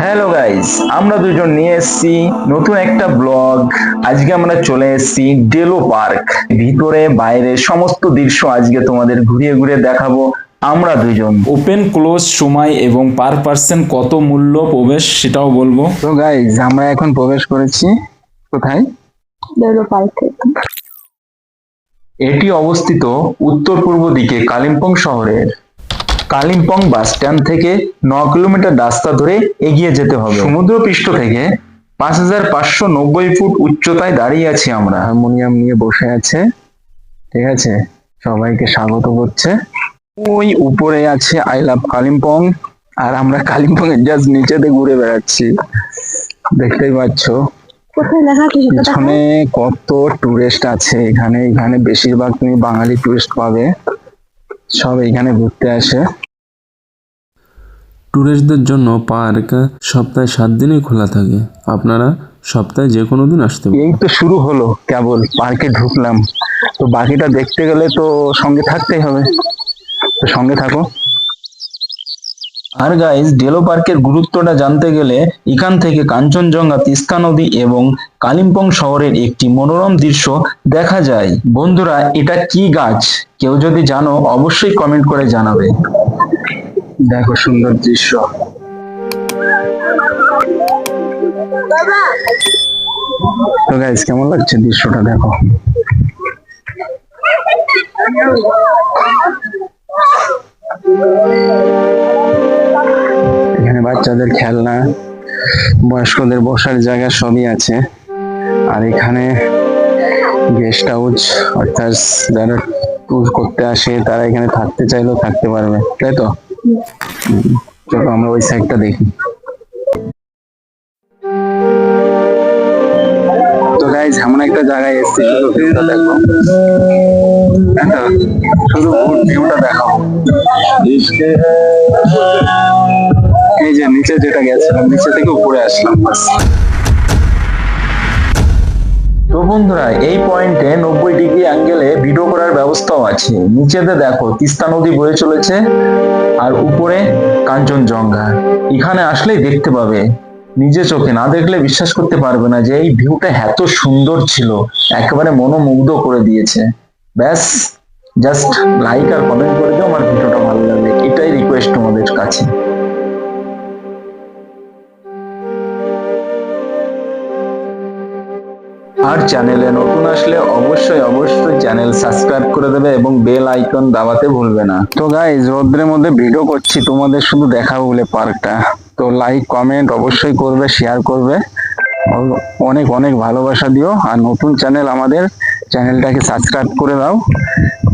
Hello guys আমরা দুজন নিয়ে এসেছি নতুন একটা ব্লগ আজকে আমরা চলে এসেছি ডেলো পার্ক ভিতরে বাইরে সমস্ত দৃশ্য আজকে তোমাদের ঘুরিয়ে ঘুরিয়ে দেখাবো। আমরা দুজন। ওপেন ক্লোজ সময় এবং পার পার্সন কত মূল্য প্রবেশ সেটাও বলব। তো গাইস আমরা এখন প্রবেশ করেছি। কোথায়? ডেলো পার্কে এটি অবস্থিত উত্তর পূর্ব দিকে কালিম্পং শহরের কালিম্পং বাস স্ট্যান্ড থেকে ন কিলোমিটার রাস্তা ধরে এগিয়ে যেতে হবে। সমুদ্র পৃষ্ঠ থেকে পাঁচ হাজার পাঁচশো নব্বই ফুট উচ্চতায় দাঁড়িয়ে আছি আমরা। হারমোনিয়াম নিয়ে বসে আছে। ঠিক আছে? সবাইকে স্বাগত করছে ওই উপরে আছে আই লাভ কালিম্পং। আর আমরা কালিম্পং এর জাস্ট নিচেতে ঘুরে বেড়াচ্ছি। দেখতেই পাচ্ছ? পিছনে কত টুরিস্ট আছে। এখানে এখানে বেশিরভাগ তুমি বাঙালি টুরিস্ট পাবে। সব এখানে ঘুরতে আসে। ট্যুরিস্টদের জন্য পার্ক সপ্তাহে সাত দিনই খোলা থাকে। আপনারা সপ্তাহে যে কোনো দিন আসতে এই তো শুরু হলো কেবল পার্কে ঢুকলাম। তো বাকিটা দেখতে গেলে তো সঙ্গে থাকতেই হবে। তো সঙ্গে থাকো। আর গাইজ ডেলো পার্কের গুরুত্বটা জানতে গেলে এখান থেকে কাঞ্চনজঙ্ঘা তিস্তা নদী এবং কালিম্পং শহরের একটি মনোরম দৃশ্য দেখা যায়। বন্ধুরা এটা কি গাছ? কেউ যদি জানো অবশ্যই কমেন্ট করে জানাবে। দেখো সুন্দর দৃশ্য। তো গাইজ কেমন লাগছে দৃশ্যটা দেখো? বাচ্চাদের খেলনা বয়স্কদের বসার জায়গা সবই আছে। আর এখানে গেস্ট হাউস অর্থাৎ যারা ট্যুর করতে আসে তারা এখানে থাকতে চাইলেও থাকতে পারবে তাই তো? চলো আমরা ওই সাইডটা দেখি। তো এমন একটা জায়গায় এসেছি দেখো। দেখো, শুধু ভিউটা দেখো এই যে নিচে যেটা গেছিলাম, নিচে থেকে উপরে আসলাম। তো বন্ধুরা, এই পয়েন্টে নব্বই ডিগ্রি অ্যাঙ্গেলে ভিডিও করার ব্যবস্থাও আছে। নিচেতে দেখো, তিস্তা নদী বয়ে চলেছে আর উপরে কাঞ্চনজঙ্ঘা। এখানে আসলেই দেখতে পাবে, নিজে চোখে না দেখলে বিশ্বাস করতে পারবে না যে এই ভিউটা এত সুন্দর ছিল। একেবারে মনোমুগ্ধ করে দিয়েছে। ব্যাস জাস্ট লাইক আর কমেন্ট করে দিও, আমার ভিডিওটা ভালো লাগবে। এটাই রিকোয়েস্ট তোমাদের কাছে। আর চ্যানেলে নতুন আসলে অবশ্যই অবশ্যই চ্যানেল সাবস্ক্রাইব করে দেবে এবং বেল আইকন দাবাতে ভুলবে না। তো গাইজ রোদ্রের মধ্যে ভিডিও করছি, তোমাদের শুধু দেখাবো বলে পার্কটা। তো লাইক কমেন্ট অবশ্যই করবে শেয়ার করবে। অনেক অনেক ভালোবাসা দিও। আর নতুন চ্যানেল আমাদের চ্যানেলটাকে সাবস্ক্রাইব করে দাও।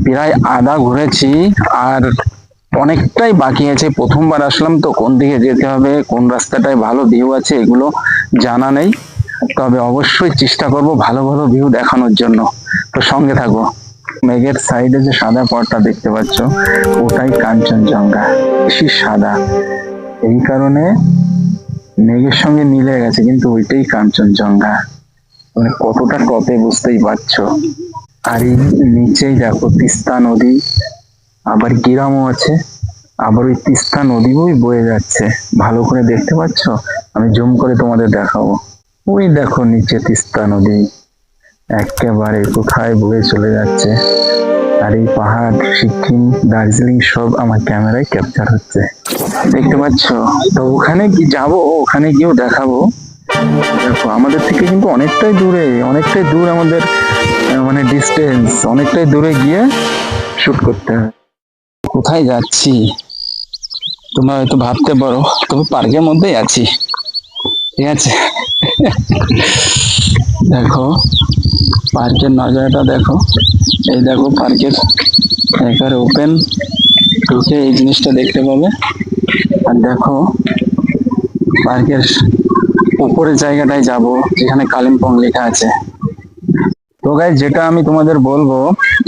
প্রায় আধা ঘুরেছি, আর অনেকটাই বাকি আছে। প্রথমবার আসলাম তো কোন দিকে যেতে হবে, কোন রাস্তাটায় ভালো ভিউ আছে, এগুলো জানা নেই। তবে অবশ্যই চেষ্টা করব ভালো ভালো ভিউ দেখানোর জন্য। তো সঙ্গে থাকো। মেঘের সাইডে যে সাদা পটটা দেখতে পাচ্ছ, ওটাই কাঞ্চনজঙ্ঘা। বেশি সাদা। এই কারণে মেঘের সঙ্গে মিলে গেছে, কিন্তু ওইটাই কাঞ্চনজঙ্ঘা। মানে কতটা টপে বুঝতেই পারছ। আর এই নিচেই দেখো, তিস্তা নদী। আবার গ্রামও আছে। আবার ওই তিস্তা নদী ওই বয়ে যাচ্ছে। ভালো করে দেখতে পাচ্ছ? আমি জুম করে তোমাদের দেখাবো। ওই দেখো নিচে তিস্তা নদী। একেবারে কোথায় বয়ে চলে যাচ্ছে। আর এই পাহাড়, সিকিম, দার্জিলিং সব আমার ক্যামেরায় ক্যাপচার হচ্ছে। দেখতে পাচ্ছ? তো ওখানে কি যাব? ওখানে গিয়েও দেখাবো। দেখো, আমাদের থেকে কিন্তু অনেকটাই দূরে, অনেকটাই দূর আমাদের মানে ডিস্টেন্স অনেকটাই দূরে গিয়ে শুট করতে হবে। কোথায় যাচ্ছি? তোমরা হয়তো ভাবতে পারো, তবে পার্কের মধ্যেই আছি। ঠিক আছে? দেখো পার্কের নজারাটা দেখো। এই দেখো পার্কের একেবারে ওপেন ঢুকে এই জিনিসটা দেখতে পাবে। আর দেখো পার্কের উপরের জায়গাটায় যাব, যেখানে কালিম্পং লেখা আছে। তো গাই যেটা আমি তোমাদের বলব,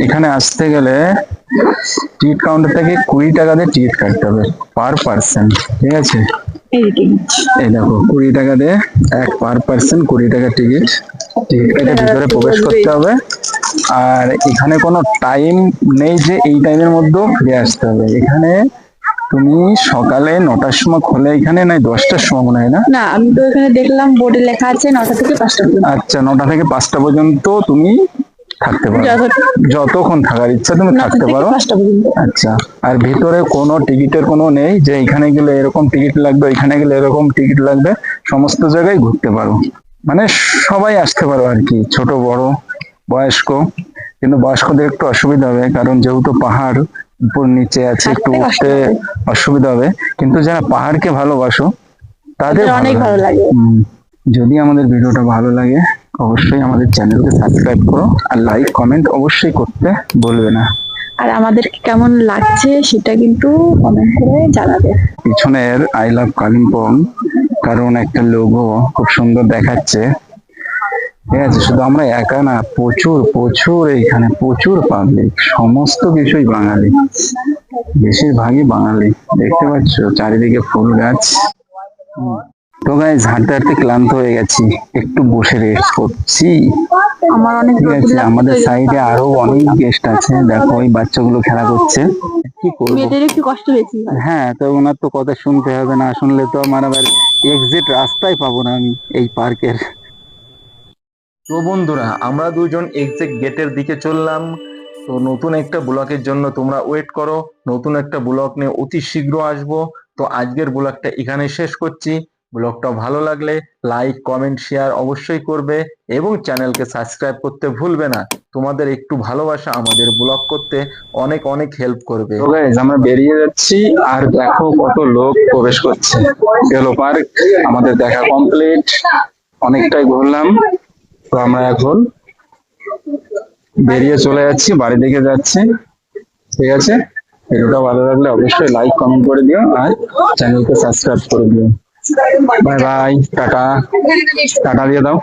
এখানে আসতে গেলে টিকিট কাউন্টার থেকে কুড়ি টাকা দিয়ে টিকিট কাটতে হবে পার পার্সন ঠিক আছে? এই দেখো কুড়ি টাকা দিয়ে এক পার পার্সন কুড়ি টাকা টিকিট টিকিট ভিতরে প্রবেশ করতে হবে। আর এখানে কোনো টাইম নেই যে এই টাইমের মধ্যেও ফিরে আসতে হবে। এখানে তুমি সকালে নটার সময় খোলে এখানে নাই দশটার সময় মনে হয় না? না আমি তো এখানে দেখলাম বোর্ডে লেখা আছে নটা থেকে পাঁচটা পর্যন্ত। আচ্ছা নটা থেকে পাঁচটা পর্যন্ত তুমি থাকতে পারো। যতক্ষণ থাকার ইচ্ছা তুমি থাকতে পারো। আচ্ছা আর ভিতরে কোনো টিকিটের কোনো নেই যে এখানে গেলে এরকম টিকিট লাগবে এখানে গেলে এরকম টিকিট লাগবে। সমস্ত জায়গায় ঘুরতে পারো। মানে সবাই আসতে পারো আর কি ছোট বড় বয়স্ক। কিন্তু বয়স্কদের একটু অসুবিধা হবে কারণ যেহেতু পাহাড় উপর নিচে আছে একটু উঠতে অসুবিধা হবে। কিন্তু যারা পাহাড়কে ভালোবাসো তাদের অনেক ভালো লাগে। যদি আমাদের ভিডিওটা ভালো লাগে। অবশ্যই আমাদের চ্যানেলকে সাবস্ক্রাইব করো আর লাইক কমেন্ট অবশ্যই করতে বলবে না। আর আমাদের কেমন লাগছে সেটা কিন্তু কমেন্ট করে জানাবে। পিছনের আই লাভ কালিম্পং কারণ একটা লোগো খুব সুন্দর দেখাচ্ছে। ঠিক আছে শুধু আমরা একা না প্রচুর প্রচুর এইখানে প্রচুর পাবলিক সমস্ত কিছুই বাঙালি। বেশিরভাগই বাঙালি দেখতে পাচ্ছ? চারিদিকে ফুল গাছ। তো গাইজ হাঁটতে হাঁটতে ক্লান্ত হয়ে গেছি। একটু বসে রেস্ট করছি। আমার অনেক আছে আমাদের সাইডে আরও অনেক গেস্ট আছে। দেখো ওই বাচ্চাগুলো খেলা করছে। কি করব? মেয়েদের একটু কষ্ট বেশি হ্যাঁ তো ওনার তো কথা শুনতে হবে না। শুনলে তো আমার আবার এক্সিট রাস্তাই পাবো না আমি এই পার্কের। তো বন্ধুরা আমরা দুজন এক্সাক্ট গেটের দিকে চললাম। তো নতুন একটা ব্লকের জন্য তোমরা ওয়েট করো। নতুন একটা ব্লক নিয়ে অতি শীঘ্র আসব। তো আজকের ব্লগটা এখানে শেষ করছি। ব্লগটা ভালো লাগলে লাইক কমেন্ট শেয়ার অবশ্যই করবে এবং চ্যানেলকে সাবস্ক্রাইব করতে ভুলবে না। তোমাদের একটু ভালোবাসা আমাদের ব্লগ করতে অনেক অনেক হেল্প করবে। আমরা বেরিয়ে যাচ্ছি আর দেখো কত লোক প্রবেশ করছে। গেল পার্ক আমাদের দেখা কমপ্লিট অনেকটাই ঘুরলাম। তো আমরা এখন বেরিয়ে চলে যাচ্ছি, বাড়ি দিকে যাচ্ছি। ঠিক আছে? ভিডিওটা ভালো লাগলে অবশ্যই লাইক কমেন্ট করে দিও আর চ্যানেলকে সাবস্ক্রাইব করে দিও। বাই বাই টাটা টাটা দিয়ে দাও।